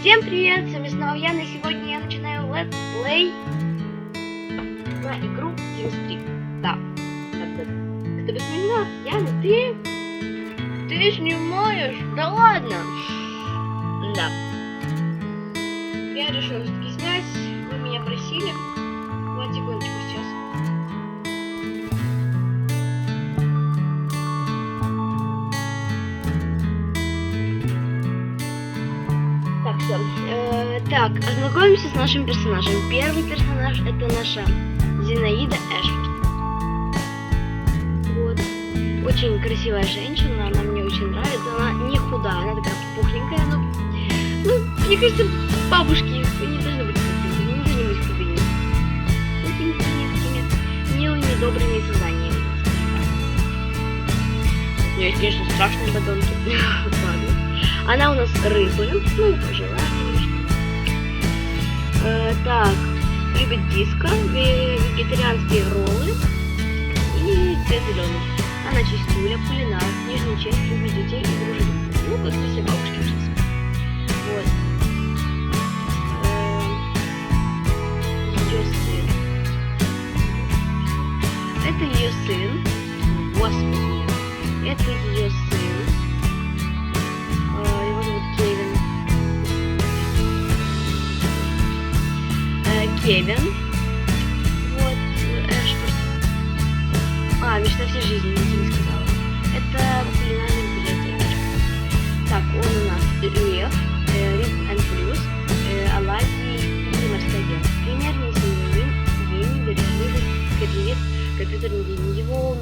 Всем привет, с вами снова я, и сегодня я начинаю Play на игру 3. Да, это, кто бы сменил, Яна, ты, ты снимаешь? Да ладно. Да. Я решила все-таки снять, вы меня просили. Вот, секундочку, Так, все. так, ознакомимся с нашим персонажем. Первый персонаж это наша Зинаида Эшфорд. Вот. Очень красивая женщина, она мне очень нравится. Она не худая, она такая пухленькая, но... Ну, мне кажется, бабушки не должны быть худыми, не должны быть худыми. Такими, такими милыми, добрыми созданиями. У нее есть, конечно, страшные батонки. Ладно. Она у нас рыбы, ну. Э, так, любит диско, ве- вегетарианские роллы и цвет зеленый. Она чистюля, кулинар, нижняя часть любит детей и дружелюбна. Ну, как все бабушки, принципе. Вот. Ее сын. Это ее сын. Господи. Это ее сын. Кевин. Вот, э, Эшфорд. А, мечта всей жизни, тебе не сказала. Это кулинарный библиотекарь. Так, он у нас Лев, э, Ритм and Плюс, э, оладьи и морская дева. Примерный семьянин, гений, бережливый, горделив, компьютерный гений. Его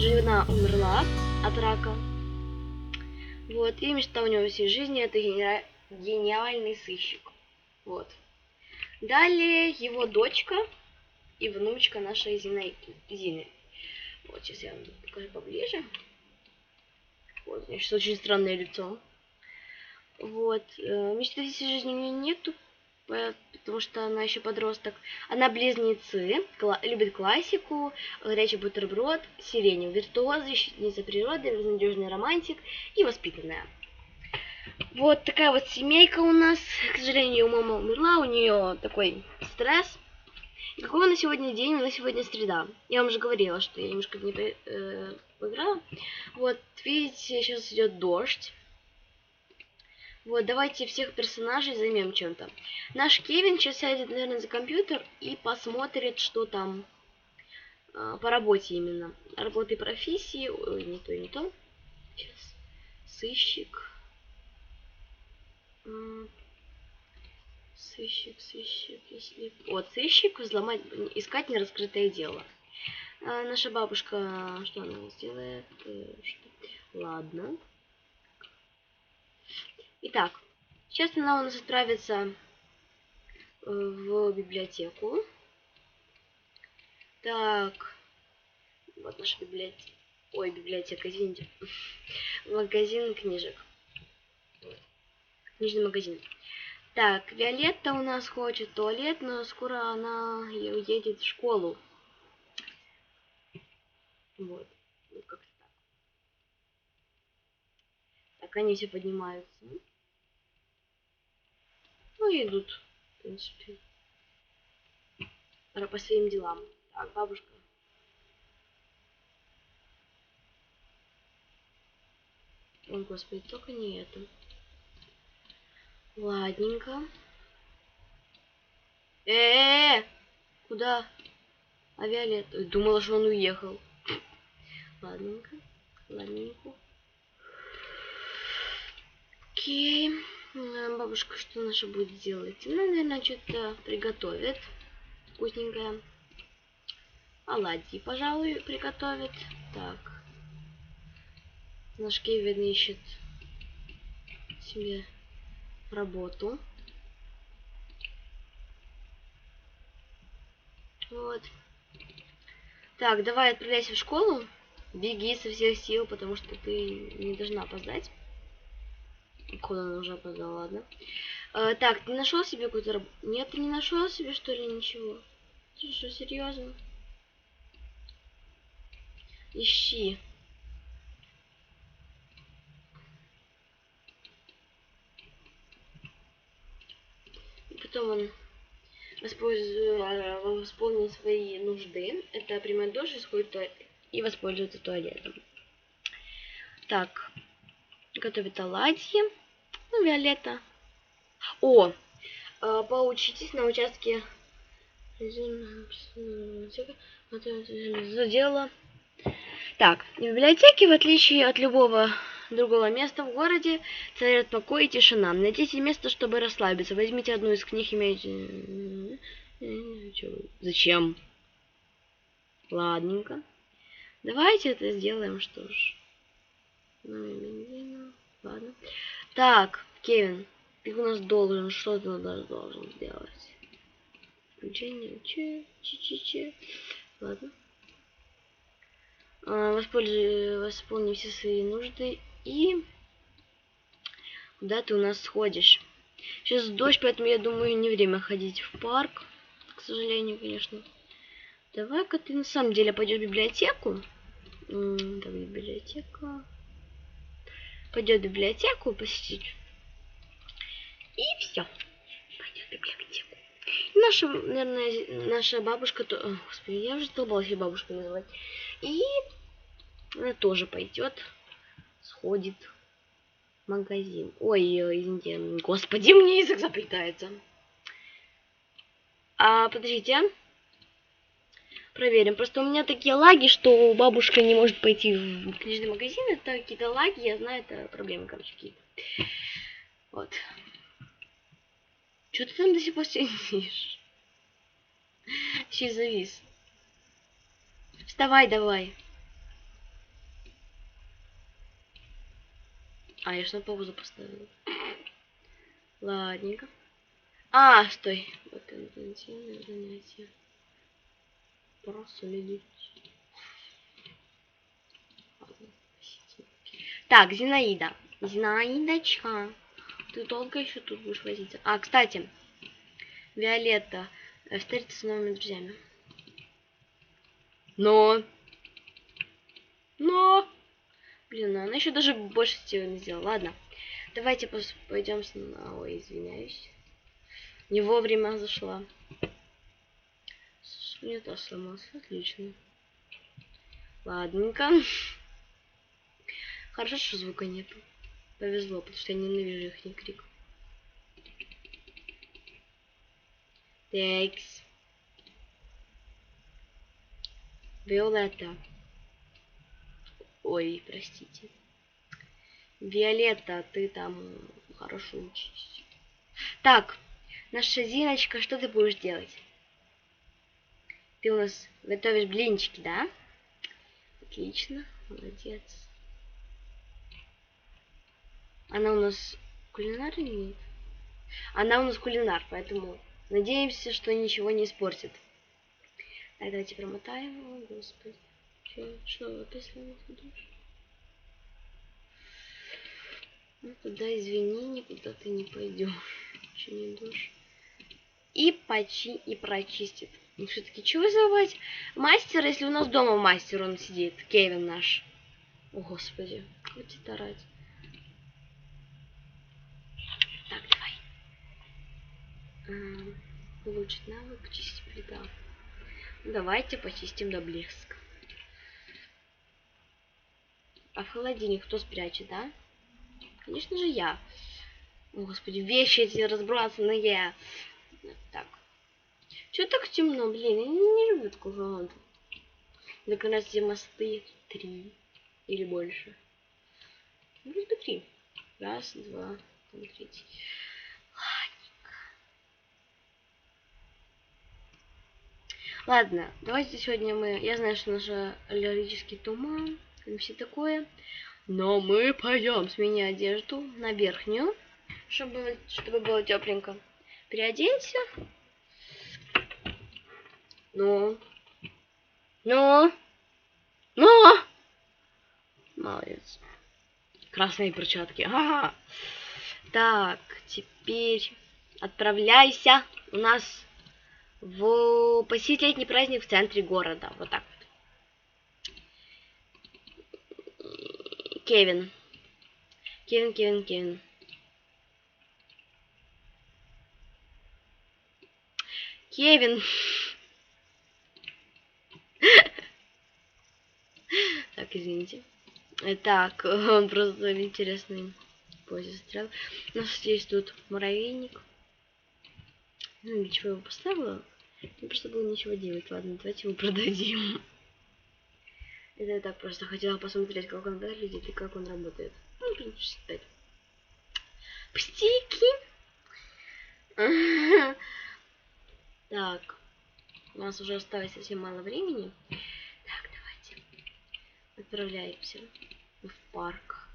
жена умерла от рака. Вот, и мечта у него всей жизни это гениальный сыщик. Вот. Далее его дочка и внучка нашей Зины. Зины. Вот, сейчас я вам покажу поближе. Вот, сейчас очень странное лицо. Вот. э, Мечты всей жизни у нее нету, потому что она еще подросток. Она близнецы, любит классику, горячий бутерброд, сиренев, виртуоз, защитница природы, безнадежный романтик и воспитанная. Вот такая вот семейка у нас. К сожалению, мама умерла, у нее такой стресс. И какой на сегодня день? У нас сегодня среда. Я вам уже говорила, что я немножко не э, поиграла. Вот, видите, сейчас идет дождь. Вот, давайте всех персонажей займем чем-то. Наш Кевин сейчас сядет, наверное, за компьютер и посмотрит, что там а, по работе именно. Работы профессии. Ой, не то, не то. Сейчас. Сыщик. Сыщик, сыщик, если... Вот, сыщик, взломать, искать нераскрытое дело. А, наша бабушка, что она сделает? Э, что? Ладно. Итак, сейчас она у нас отправится э, в библиотеку. Так, вот наша библиотека. Ой, библиотека, извините. Магазин книжек. Книжный магазин. Так, Виолетта у нас хочет туалет, но скоро она уедет в школу. Вот. Ну, как-то так. Так, они все поднимаются. Ну, и идут, в принципе. По своим делам. Так, бабушка. Ой, господи, только не это. Ладненько. Э, -э, куда? А Виолет? Ой, Думала, что он уехал. Ладненько. Ладненько. Окей. Бабушка что наша будет делать? Она, наверное, что-то приготовит. Вкусненькое. Оладьи, пожалуй, приготовит. Так. Наш Кевин ищет себе работу. Вот. Так, давай отправляйся в школу. Беги со всех сил, потому что ты не должна опоздать. Куда она уже опоздала, ладно. Э, так, ты нашел себе какую-то работу? Нет, ты не нашел себе, что ли, ничего? Ты что, серьезно? Ищи. Потом он восполнит свои нужды. Это примет душ, сходит в туалет и воспользуется туалетом. Так, готовит оладьи. Ну, Виолетта. О, э, поучитесь на участке задела. Так, в библиотеке, в отличие от любого другого места в городе, царят покой и тишина. Найдите место, чтобы расслабиться. Возьмите одну из книг, имеете... Зачем? Ладненько. Давайте это сделаем, что ж. Ну, ладно. Так, Кевин, ты у нас должен, что ты у нас должен сделать? Включение, че, че, че, че. Ладно. А, воспользуй, восполни все свои нужды и куда ты у нас сходишь. Сейчас дождь, поэтому я думаю, не время ходить в парк. К сожалению, конечно. Давай-ка ты на самом деле пойдешь в библиотеку. Так, библиотека. Пойдет в библиотеку посетить. И все. Пойдет в библиотеку. Наша, наверное, наша бабушка, О, господи, я уже долбалась ее бабушкой называть. И она тоже пойдет, сходит в магазин. Ой, извините, господи, мне язык заплетается. А, подождите, а? проверим. Просто у меня такие лаги, что бабушка не может пойти в книжный магазин. Это какие-то лаги, я знаю, это проблемы, короче, какие-то. Вот. Что ты там до сих пор сидишь? Еще завис. Вставай давай. А, я что на паузу поставила. Ладненько. А, стой. Вот интенсивное занятие проследить. Так, Зинаида. Зинаидочка. Ты долго еще тут будешь возиться? А, кстати, Виолетта э, встретиться с новыми друзьями. Но. Но. Блин, она еще даже больше всего не сделала. Ладно. Давайте пойдем с... Ой, извиняюсь. Не вовремя зашла. Нет, а сломался. Отлично. Ладненько. Хорошо, что звука нету. Повезло, потому что я ненавижу их не крик. Текс. Виолетта. Ой, простите. Виолетта, ты там хорошо учись. Так, наша Зиночка, что ты будешь делать? Ты у нас готовишь блинчики, да? Отлично, молодец. Она у нас кулинар или нет? Она у нас кулинар, поэтому надеемся, что ничего не испортит. Так, давайте промотаем. О, господи. Что, сломался душ? Ну, тогда извини, никуда ты не пойдешь. Че не душ. И почи, и прочистит. Ну все-таки чего вызывать мастера, если у нас дома мастер он сидит, Кевин наш. О, господи, хватит орать. Так, давай. Улучшить навык, чистить плита. Давайте почистим до блеска. А в холодильник кто спрячет, да? Конечно же я. О, господи, вещи эти разбросанные. Так. Чего так темно, блин? Я не, не люблю такую голоду. Так у все мосты три или больше. Вроде бы три. Раз, два, там третий. Ладно, давайте сегодня мы... Я знаю, что наш аллергический туман и все такое. Но мы пойдем сменить одежду на верхнюю, чтобы, чтобы было тепленько. Переоденься. Ну. Ну. Ну. Молодец. Красные перчатки. Ага. Так, теперь отправляйся у нас в посетить летний праздник в центре города. Вот так вот. Кевин. Кевин, Кевин, Кевин. Кевин. Так, извините. Так, он просто интересный позе застрял. У нас есть тут муравейник. Ну, для чего я его поставила? Мне просто было ничего делать. Ладно, давайте его продадим. Это я так просто хотела посмотреть, как он выглядит и как он работает. Ну, 65. Пустяки! Так, у нас уже осталось совсем мало времени. Так, давайте отправляемся в парк.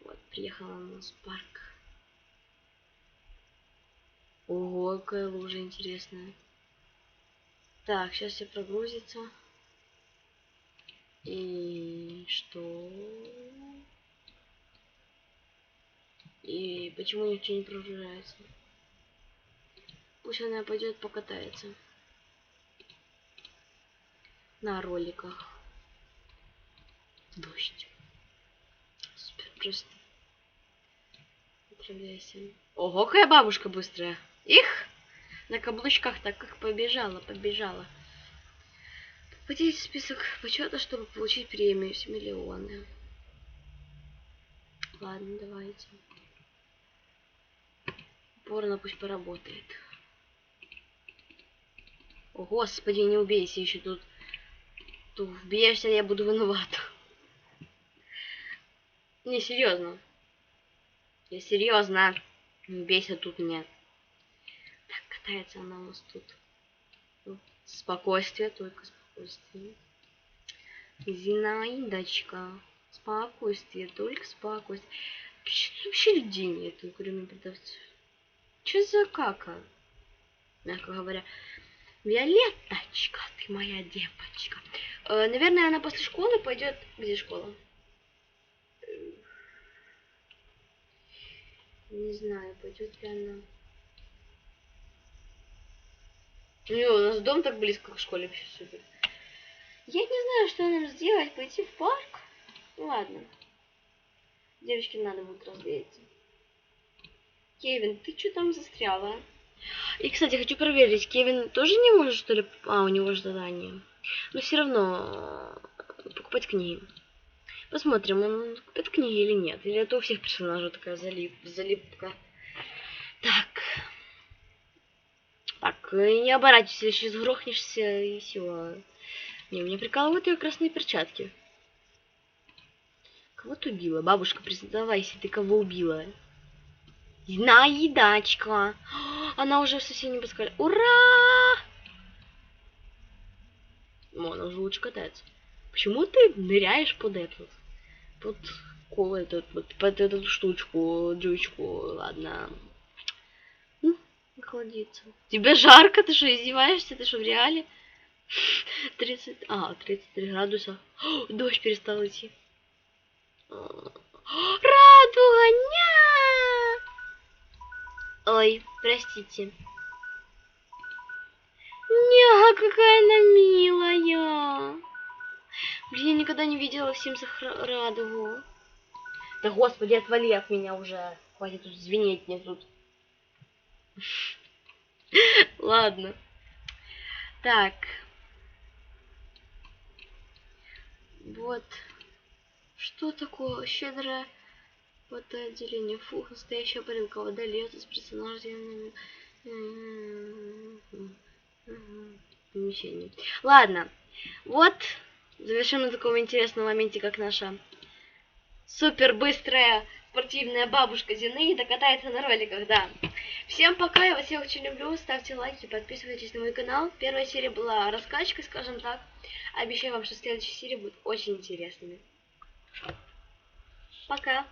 Вот, приехала у нас парк. Ого, какая лужа интересная. Так, сейчас все прогрузится. И что? И почему ничего не прогружается? Пусть она пойдет покатается. На роликах. Дождь. Супер просто. Отправляйся. Ого, какая бабушка быстрая. Их! На каблучках так как побежала, побежала. Попадите в список почета, чтобы получить премию с миллионы. Ладно, давайте. Порно пусть поработает. О, господи, не убейся еще тут. Тут вбьешься, я буду виновата. Не, серьезно. Я серьезно. Не убейся тут нет. Так, катается она у нас тут. Ну, спокойствие, только спокойствие. Зинаидочка. Спокойствие, только спокойствие. Почему вообще людей нету, кроме продавцов? Что за кака? Мягко говоря. Виолетточка, ты моя девочка. Э, наверное, она после школы пойдет... Где школа? Не знаю, пойдет ли она... Не, у нас дом так близко к школе, вообще супер. Я не знаю, что нам сделать, пойти в парк? Ну ладно. Девочке надо будет развеяться. Кевин, ты что там застряла? И, кстати, хочу проверить, Кевин тоже не может, что ли? А, у него же задание. Но все равно э, покупать книги. Посмотрим, он купит книги или нет. Или это у всех персонажей такая залип, залипка. Так. Так, не оборачивайся, сейчас грохнешься и все. Не, меня прикалывают ее красные перчатки. Кого ты убила? Бабушка, признавайся, ты кого убила? Наедачка. Она уже в соседнем пускали. Ура! О, она уже лучше катается. Почему ты ныряешь под этот? Под кол этот, вот под эту штучку, джучку, ладно. Охладиться. Тебе жарко, ты что, издеваешься? Ты что, в реале? 30, а, 33 градуса. О, дождь перестал идти. Радуга, ня! Ой, простите. Ня, какая она милая. Блин, я никогда не видела в Симсах радугу. Да господи, отвали от меня уже. Хватит тут звенеть мне тут. Ладно. Так. Вот. Что такое щедрое фотоотделение? Фух, настоящая парилка. Вода льется с персонажами. Помещение. Ладно. Вот. Завершим на таком интересном моменте, как наша супер быстрая спортивная бабушка Зинаида катается на роликах, да. Всем пока, я вас всех очень люблю, ставьте лайки, подписывайтесь на мой канал. Первая серия была раскачкой, скажем так. Обещаю вам, что следующая серия будет очень интересными. Пока!